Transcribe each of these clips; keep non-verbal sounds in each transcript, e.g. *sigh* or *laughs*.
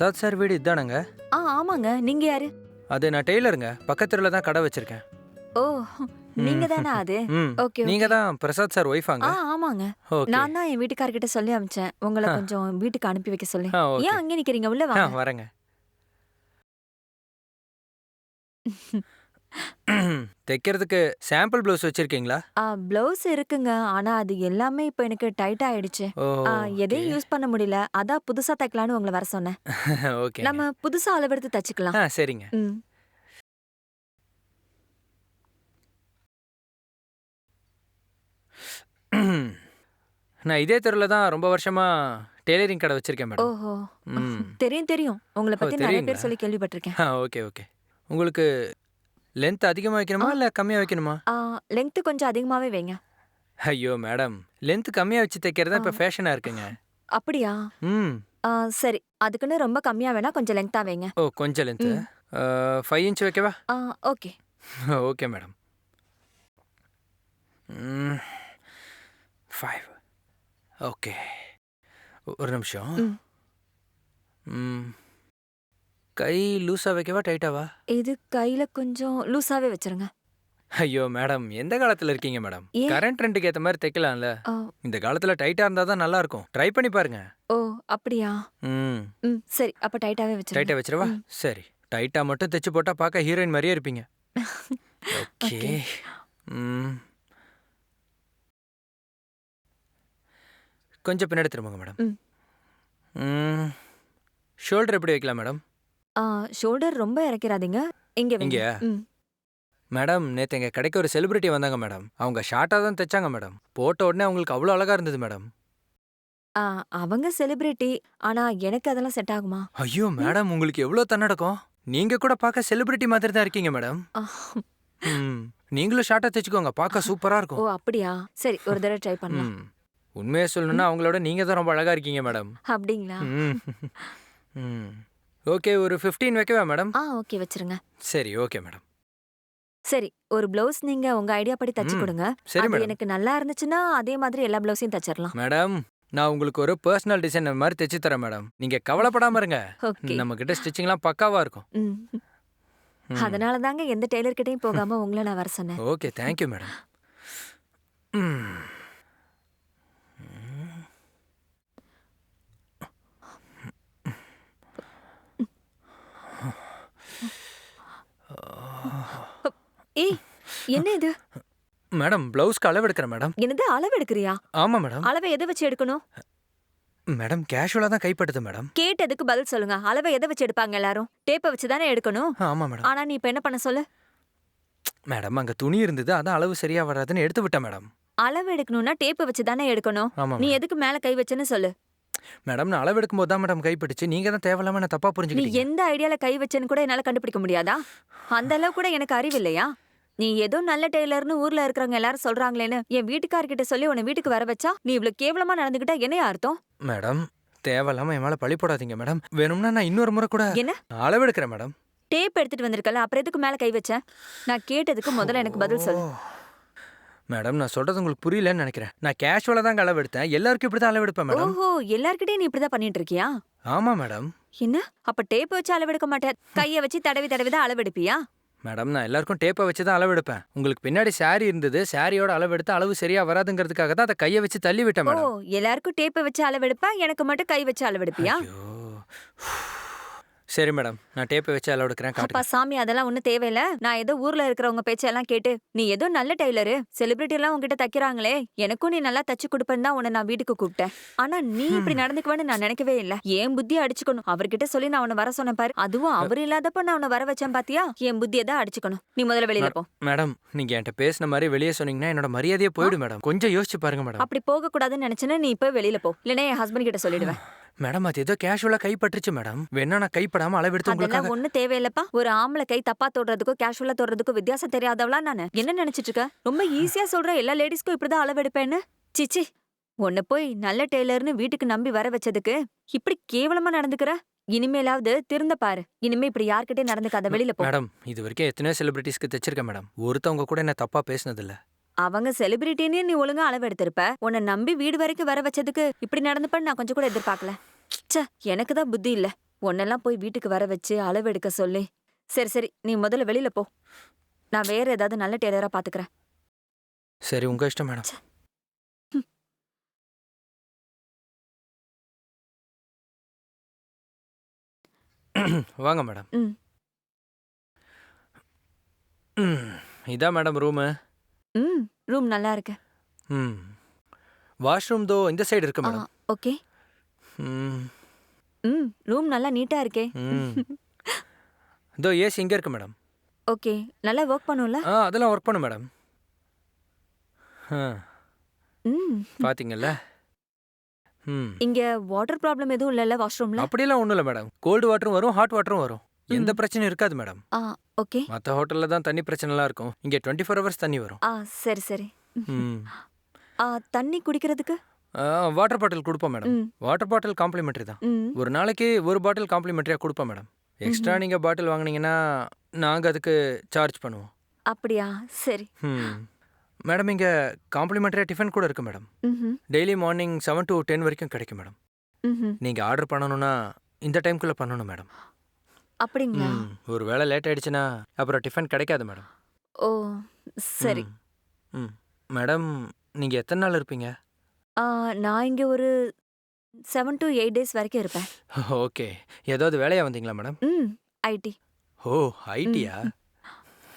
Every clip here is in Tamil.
பிரசாத் சார் வீடு இதானங்க? ஆ ஆமாங்க. நீங்க யாரு? அது நான் டெய்லருங்க. பக்கத்துல தான் கடை வச்சிருக்கேன். ஓ நீங்க தானே அது? ம் ஓகே நீங்க தான் பிரசாத் சார் ஆ ஒய்ஃபாங்க ஆமாங்க. ஓகே. நான் தான் என் வீட்டுக்காரர்கிட்ட சொல்லி அமிச்சேன். உங்களை. கொஞ்சம் வீட்டுக்கு அனுப்பி வைக்க சொல்லி. ஆ ஏன் அங்கே நிக்கிறீங்க? உள்ள ஆ வாங்க வரேங்க. *laughs* தைக்கிறதுக்கு சாம்பிள் ப்ளவுஸ் வச்சிருக்கீங்களா? ப்ளவுஸ் இருக்குங்க. ஆனா அது எல்லாமே இப்போ எனக்கு டைட் ஆயிடுச்சு. ஓ ஆ, எதையும் யூஸ் பண்ண முடியல. அதான் புதுசா தைக்கலான்னு உங்களை வர சொன்னேன். *laughs* ஓகே நம்ம புதுசா அளவெடுத்து தச்சுக்கலாம். ஆ சரிங்க. ம். *clears throat* நான் இதே தெருவில் தான் ரொம்ப வருஷமா டெய்லரிங் கடை வச்சிருக்கேன் மேடம். ஓஹோ. ம். தெரியும் தெரியும். உங்களை பத்தி நிறைய தெரியுங்களா? பேர் சொல்லி கேள்விப்பட்டிருக்கேன். ஆ ஓகே ஓகே உங்களுக்கு லென்த் அதிகமாக வைக்கணுமா இல்லை கம்மியாக வைக்கணுமா லெங்த் கொஞ்சம் அதிகமாவே வைங்க. ஐயோ மேடம் லென்த் கம்மியாக வச்சு தைக்கிறது தான் இப்போ ஃபேஷனாக இருக்குங்க. அப்படியா? ம். சரி. அதுக்குன்னு ரொம்ப கம்மியா வேணா கொஞ்சம் லெங்தா வைங்க. ஓ கொஞ்சம் லென்த்து. ஃபைவ் இன்ச் வைக்கவா? ஆ, okay okay madam five okay ஒரு நிமிஷம். ம். கை லூஸாக வைக்கவா டைட்டாவா இது கையில கொஞ்சம் லூசாவே வச்சிருங்க. ஐயோ மேடம் எந்த காலத்தில் இருக்கீங்க மேடம் ஏன்? கரண்ட் ரெண்டுக்கு ஏற்ற மாதிரி தைக்கலாம்ல. ஆ, இந்த காலத்தில் டைட்டாக இருந்தால் தான் நல்லா இருக்கும் ட்ரை பண்ணி பாருங்க. ஓ அப்படியா? ம். ம் சரி அப்ப டைட்டாவே வச்சிருங்க. டைட்டாக வச்சிரவா ம். சரி. டைட்டாக மட்டும் தைச்சு போட்டால் பார்க்க ஹீரோயின் மாதிரியே இருப்பீங்க. *laughs* Okay Okay. ம். கொஞ்சம் பின்னாடி திரும்புங்க மேடம் ம். ம். ஷோல்டர் எப்படி வைக்கலாம் மேடம் ஷோல்டர் ரொம்ப இறக்கிறாதீங்க. இங்க வைங்க. இங்கயா? ம். மேடம் நேற்று எங்கள் கடைக்கு ஒரு செலிபிரிட்டி வந்தாங்க மேடம். அவங்க ஷார்ட்டாக தான் தைச்சாங்க மேடம். போட்ட உடனே அவங்களுக்கு அவ்வளோ அழகாக இருந்தது மேடம். ஆ, அவங்க செலிபிரிட்டி ஆனா எனக்கு அதெல்லாம் செட் ஆகுமா? ஐயோ மேடம் உங்களுக்கு எவ்வளோ தன்னடக்கம்? நீங்கள் கூட பார்க்க செலிபிரிட்டி மாதிரி தான் இருக்கீங்க மேடம். ஆ, ம் நீங்களும் ஷார்ட்டாக தைச்சுக்கோங்க பார்க்க சூப்பராக ஓ இருக்கும் அப்படியா? சரி ஒரு தடவை ட்ரை பண்ணலாம். ம். உண்மையை சொல்லணும்னா அவங்களோட நீங்கள் தான் ரொம்ப அழகாக இருக்கீங்க மேடம். அப்படிங்களா? ம். ம். ஓகே ஒரு ஃபிஃப்டீன் வைக்கவா மேடம் ஆ ஓகே வச்சிருங்க. சரி ஓகே மேடம் சரி ஒரு பிளவுஸ் நீங்க உங்க ஐடியா படி தச்சு ம், கொடுங்க. சரி அது மேடம் எனக்கு நல்லா இருந்துச்சுன்னா அதே மாதிரி எல்லா பிளவுஸையும் தச்சிடலாம் மேடம் நான் உங்களுக்கு ஒரு பர்சனல் டிசைன் மாதிரி தைச்சு தரேன் மேடம் நீங்க கவலைப்படாம *laughs* இருங்க. ஓகே நம்ம கிட்ட ஸ்டிச்சிங்லாம் பக்காவா இருக்கும். ம். ம். அதனால தாங்க எந்த டெய்லர் கிட்டயும் போகாம உங்களை நான் வர சொன்னேன். ஓகே தேங்க்யூ மேடம் ம். ஏய் என்ன இது மேடம் பிளவுஸ்க்கு அளவு எடுக்கிறேன் மேடம். என்னது அளவு எடுக்கிறியா? ஆமா மேடம். அளவை எதை வச்சு எடுக்கணும்? மேடம் கேஷுவலாக தான் கைப்பட்டுது மேடம். கேட்டதுக்கு பதில் சொல்லுங்க. அளவை எதை வச்சு எடுப்பாங்க எல்லாரும்? டேப்பை வச்சு தானே எடுக்கணும்? ஆமா மேடம். ஆனா நீ இப்ப என்ன பண்ண சொல்லு? மேடம் அங்க துணி இருந்தது அதான் அளவு சரியா வராதுன்னு எடுத்து விட்டேன் மேடம். அளவு எடுக்கணும்னா டேப்பை வச்சு தானே எடுக்கணும். நீ. எதுக்கு மேல கை வச்சேன்னு சொல்லு. மேடம் நான் அளவு எடுக்கும்போது தான் மேடம் கைப்பட்டுச்சு நீங்க தான் தேவையில்லாம என்ன தப்பா நீ புரிஞ்சுக்கிட்டீங்க. எந்த ஐடியால கை வச்சேன்னு கூட என்னால கண்டுபிடிக்க முடியாதா? அந்த அளவு கூட எனக்கு அறிவு இல்லையா? நீ ஏதோ நல்ல டெய்லர்னு ஊர்ல இருக்கிறவங்க எல்லாரும் சொல்றாங்களேன்னு என் வீட்டுக்காரர்கிட்ட சொல்லி உன்னை வீட்டுக்கு வர வச்சா நீ இவ்வளவு கேவலமா நடந்துகிட்டா என்னையா அர்த்தம்? மேடம் தேவையில்லாம என் மேல பழி போடாதீங்க மேடம். வேணும்னா நான் இன்னொரு முறை கூட என்ன? அளவு எடுக்கிறேன் மேடம். டேப் எடுத்துட்டு வந்திருக்கல அப்புறம் எதுக்கு மேல கை வச்ச? நான் கேட்டதுக்கு முதல்ல எனக்கு பதில் சொல்லு. ஓ. மேடம் நான் சொல்றது உங்களுக்கு புரியலன்னு நினைக்கிறேன். நான் கேஷுவலா தான் அளவு எடுத்தேன். எல்லாருக்கும் இப்படி தான் அளவு எடுப்பேன் மேடம். ஓஹோ எல்லார்கிட்டயும் நீ இப்படிதான் பண்ணிட்டு இருக்கியா? ஆமா மேடம். என்ன? அப்ப டேப் வச்சு அளவெடுக்க மாட்டேன். கைய வச்சு தடவி தடவி தான் அளவெடுப்பியா? மேடம் நான் எல்லாருக்கும் டேப்பை வச்சு தான் அளவு எடுப்பேன் உங்களுக்கு பின்னாடி saree இருந்தது. சாரியோட அளவு எடுத்து அளவு சரியா வராதுங்கிறதுக்காக தான் அதை கையை வச்சு தள்ளி விட்டேன் மேடம். எல்லாருக்கும் டேப்பை வச்சு அளவெடுப்ப? எனக்கு மட்டும் கை வச்சு அளவெடுப்பியா? ஐயோ. சரி மேடம் நான் டேப்பை வச்சு அளவு எடுக்கிறேன் அப்பா காட்டுங்க. சாமி அதெல்லாம் ஒண்ணும் தேவையில்ல. நான் ஏதோ ஊர்ல இருக்கிறவங்க பேச்செல்லாம் கேட்டு நீ ஏதோ நல்ல டெய்லரு செலிபிரிட்டி எல்லாம் உன்கிட்ட தைக்கிறாங்களே எனக்கும் நீ நல்லா தச்சு கொடுப்பேன்னு தான் உன்னை நான் வீட்டுக்கு கூப்பிட்டேன். ஆனா நீ இப்படி நடந்துக்குவேன்னு நான் நினைக்கவே இல்ல. என் புத்தி அடிச்சுக்கணும்? அவர்கிட்ட சொல்லி நான் உன்னை வர சொன்னேன் பாரு. அதுவும் அவர் இல்லாதப்ப நான் உன்னை வர வச்சேன் பாத்தியா? என் புத்தியை தான் அடிச்சுக்கணும்? நீ முதல்ல வெளியில போ. மேடம் நீங்க என்கிட்ட பேசின மாதிரி வெளியே சொன்னீங்கன்னா என்னோட மரியாதையே போயிடும் மேடம். கொஞ்சம் யோசிச்சு பாருங்க மேடம். அப்படி போக கூடாதுன்னு நினைச்சேன்னா நீ இப்ப வெளியில போ. இல்லைன்னா என் ஹஸ்பண்ட் கிட்ட சொல்லிடுவேன். மேடம் அது ஏதோ கேஷுவலா கைப்பற்றுச்சு மேடம். வேணா நான் கைப்படாம அளவு எடுத்து அதெல்லாம் உங்களுக்காக ஒண்ணு தேவையில்லப்பா. ஒரு ஆம்பளை கை தப்பா தொடுறதுக்கும் கேஷுவலா தொடுறதுக்கும் வித்தியாசம் தெரியாதவளா நானு? என்ன நினைச்சிட்டு இருக்க? ரொம்ப ஈஸியா சொல்ற எல்லா லேடிஸ்க்கும் இப்படிதான் அளவெடுப்பேன்னு? சிச்சி உன்னை போய் நல்ல டெய்லர்னு வீட்டுக்கு நம்பி வர வச்சதுக்கு இப்படி கேவலமா நடந்துக்கிற? இனிமேலாவது திருந்த பாரு. இனிமே இப்படி யார்கிட்டயும் நடந்துக்காத வெளியில போ. மேடம் இது வரைக்கும் எத்தனையோ செலிபிரிட்டிஸ்க்கு தைச்சிருக்கேன் மேடம். ஒருத்தவங்க கூட என்ன தப்பா பேசினது இல்ல அவங்க செலிபிரிட்டின்னு நீ ஒழுங்கா அளவெடுத்திருப்ப. உன்னை நம்பி வீடு வரைக்கும் வர வச்சதுக்கு இப்படி நடந்துப்பன்னு நான் கொஞ்சம் கூட எதிர்பார்க்கல. ச்சே எனக்கு தான் புத்தி இல்ல. உன்னெல்லாம் போய் வீட்டுக்கு வர வச்சு அளவு எடுக்க சொல்லி. சரி சரி நீ முதல்ல வெளியில போ. நான் வேற ஏதாவது நல்ல டெய்லரா பாத்துக்கிறேன். சரி உங்க இஷ்டம் மேடம். வாங்க மேடம். ம். ம், இதான் மேடம் ரூமு? ம் ரூம் நல்லா இருக்கு. ம். வாஷ்ரூம் தோ இந்த சைடு இருக்கு ஆ மேடம். ஓகே. ம். ம் ரூம் நல்லா நீட்டா இருக்கே. ம். இதோ ஏசி இங்கே இருக்கு மேடம் ஓகே நல்லா ஒர்க் பண்ணும்ல? ஆ அதெல்லாம் ஒர்க் பண்ணும் மேடம் ஆ. ம். பார்த்தீங்கல்ல ம். இங்க வாட்டர் ப்ராப்ளம் எதுவும் இல்லைல்ல வாஷ்ரூம்ல அப்படியெல்லாம் ஒன்றும் இல்லை மேடம் கோல்டு வாட்டரும் வரும் ஹாட் வாட்டரும் வரும். எந்த. பிரச்சனையும் இருக்காது மேடம் ஆ ஓகே. மற்ற ஹோட்டலில் தான் தண்ணி பிரச்சனைலாம் இருக்கும். இங்கே டுவெண்ட்டி ஃபோர் ஹவர்ஸ் தண்ணி வரும். ஆ சரி சரி. ம். ஆ தண்ணி குடிக்கிறதுக்கு? வாட்டர் பாட்டில் கொடுப்போம் மேடம் வாட்டர் பாட்டில் காம்ப்ளிமெண்ட்ரி தான். ஒரு நாளைக்கு ஒரு பாட்டில் காம்ப்ளிமெண்ட்ரியாக கொடுப்போம் மேடம் எக்ஸ்ட்ரா நீங்கள் பாட்டில் வாங்குனீங்கன்னா நாங்கள் அதுக்கு சார்ஜ் பண்ணுவோம். அப்படியா? சரி. மேடம் இங்கே காம்ப்ளிமெண்ட்ரியாக டிஃபன் கூட இருக்குது madam daily morning seven to ten வரைக்கும் கிடைக்கும் மேடம் நீங்கள் ஆர்டர் பண்ணணும்னா இந்த டைம்குள்ளே பண்ணணும் மேடம் அப்படிங்களா? ஒரு வேளை லேட் ஆயிடுச்சுன்னா அப்புறம் டிஃபன் கிடைக்காது மேடம் ஓ சரி. மேடம் நீங்கள் எத்தனை நாள் இருப்பீங்க? ஆ நான் இங்க ஒரு செவன் டு எயிட் டேஸ் வரைக்கும் இருப்பேன். ஓகே. ஏதாவது வேலையாக வந்தீங்களா மேடம்? ம் ஐடி ஓ ஐடியா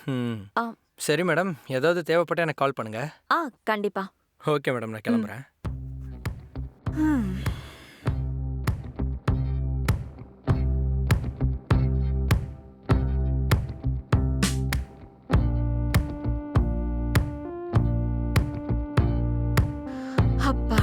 ம். ஆ. சரி மேடம். ஏதாவது தேவைப்பட்டா எனக்கு கால் பண்ணுங்க. ஆ கண்டிப்பா. Okay madam. நான் கிளம்புறேன். ம். அப்பாடா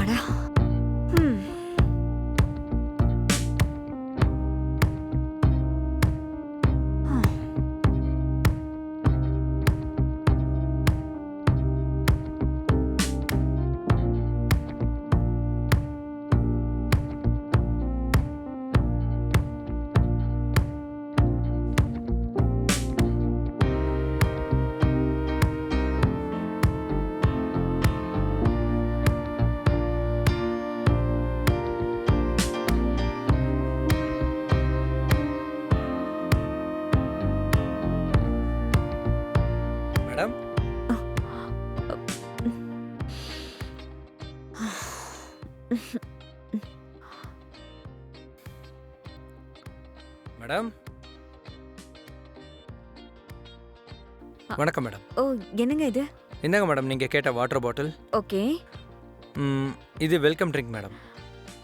மேடம். மேடம். வணக்கம் மேடம். ஓ என்னங்க இது? என்னங்க மேடம் நீங்கள் கேட்ட வாட்டர் பாட்டில்? ஓகே. ம், இது வெல்கம் ட்ரிங்க் மேடம்.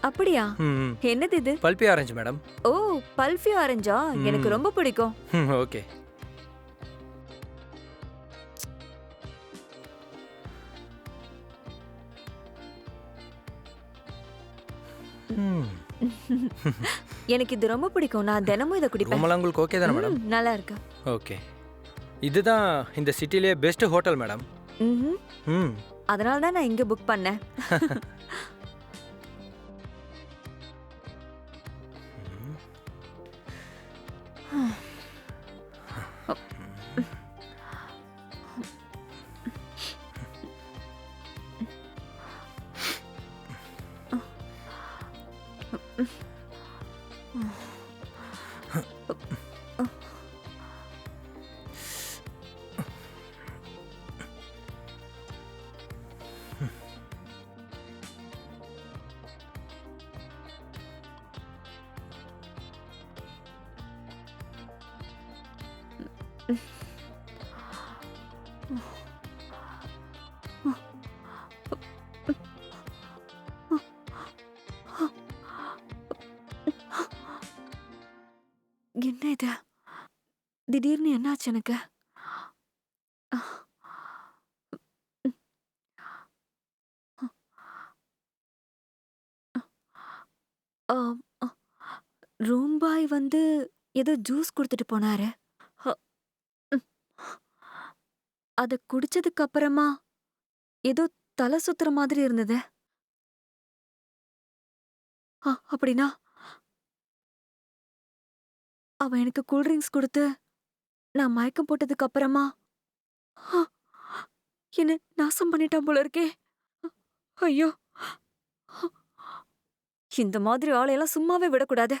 அப்படியா? ம் என்னது இது? Pulpy orange madam. ஓ பல்ஃபி ஆரஞ்சா? எனக்கு. ரொம்ப பிடிக்கும். ஓகே. *laughs* எனக்கு இது ரொம்ப பிடிக்கும். நான் தினமும் இதை குடிப்பேன். ரொம்பலாம் உங்களுக்கு ஓகே தானே மேடம் ம், நல்லா இருக்கு ஓகே. இதுதான் இந்த சிட்டிலேயே பெஸ்ட் ஹோட்டல் மேடம். ம்ஹும். ம். அதனால தான் நான் இங்க புக் பண்ணேன். *laughs* என்ன இது? திடீர்னு என்னாச்சு எனக்கு? ரூம்பாய் வந்து ஏதோ ஜூஸ் கொடுத்துட்டு போனாரு. அதை குடிச்சதுக்கு அப்புறமா ஏதோ தலை சுத்துற மாதிரி இருந்தது. அப்படின்னா அவன் எனக்கு கூல்ட்ரிங்க்ஸ் கொடுத்து நான் மயக்கம் போட்டதுக்கு அப்புறமா என்ன நாசம் பண்ணிட்டான் போல இருக்கே. ஐயோ இந்த மாதிரி ஆளையெல்லாம் சும்மாவே விடக்கூடாது.